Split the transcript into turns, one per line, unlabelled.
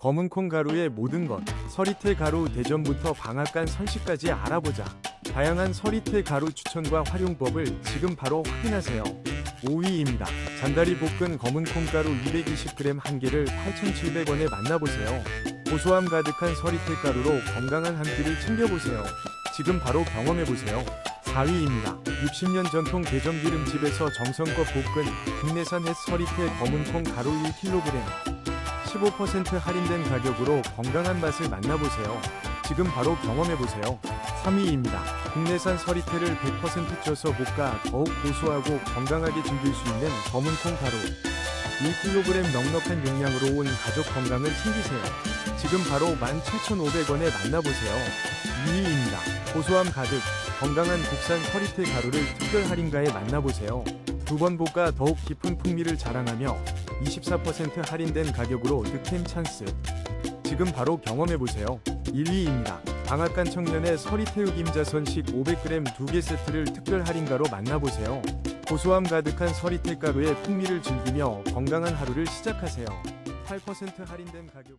검은 콩 가루의 모든 것, 서리태 가루 대전부터 방앗간 선식까지 알아보자. 다양한 서리태 가루 추천과 활용법을 지금 바로 확인하세요. 5위입니다. 잔다리 볶은 검은 콩 가루 220g 한 개를 8,700원에 만나보세요. 고소함 가득한 서리태 가루로 건강한 한 끼를 챙겨보세요. 지금 바로 경험해보세요. 4위입니다. 60년 전통 대전기름집에서 정성껏 볶은 국내산 햇서리태 검은콩 가루 1kg 15% 할인된 가격으로 건강한 맛을 만나보세요. 지금 바로 경험해보세요. 3위입니다. 국내산 서리태를 100% 쪄서 볶아 더욱 고소하고 건강하게 즐길 수 있는 검은콩 가루 1kg 넉넉한 용량으로 온 가족 건강을 챙기세요. 지금 바로 17,500원에 만나보세요. 2위입니다. 고소함 가득 건강한 국산 서리태 가루를 특별 할인가에 만나보세요. 두 번 볶아 더욱 깊은 풍미를 자랑하며 24% 할인된 가격으로 득템 찬스. 지금 바로 경험해보세요. 1위입니다. 방앗간 청년의 서리태육 임자선식 500g 두개 세트를 특별 할인가로 만나보세요. 고소함 가득한 서리태 가루의 풍미를 즐기며 건강한 하루를 시작하세요. 8% 할인된 가격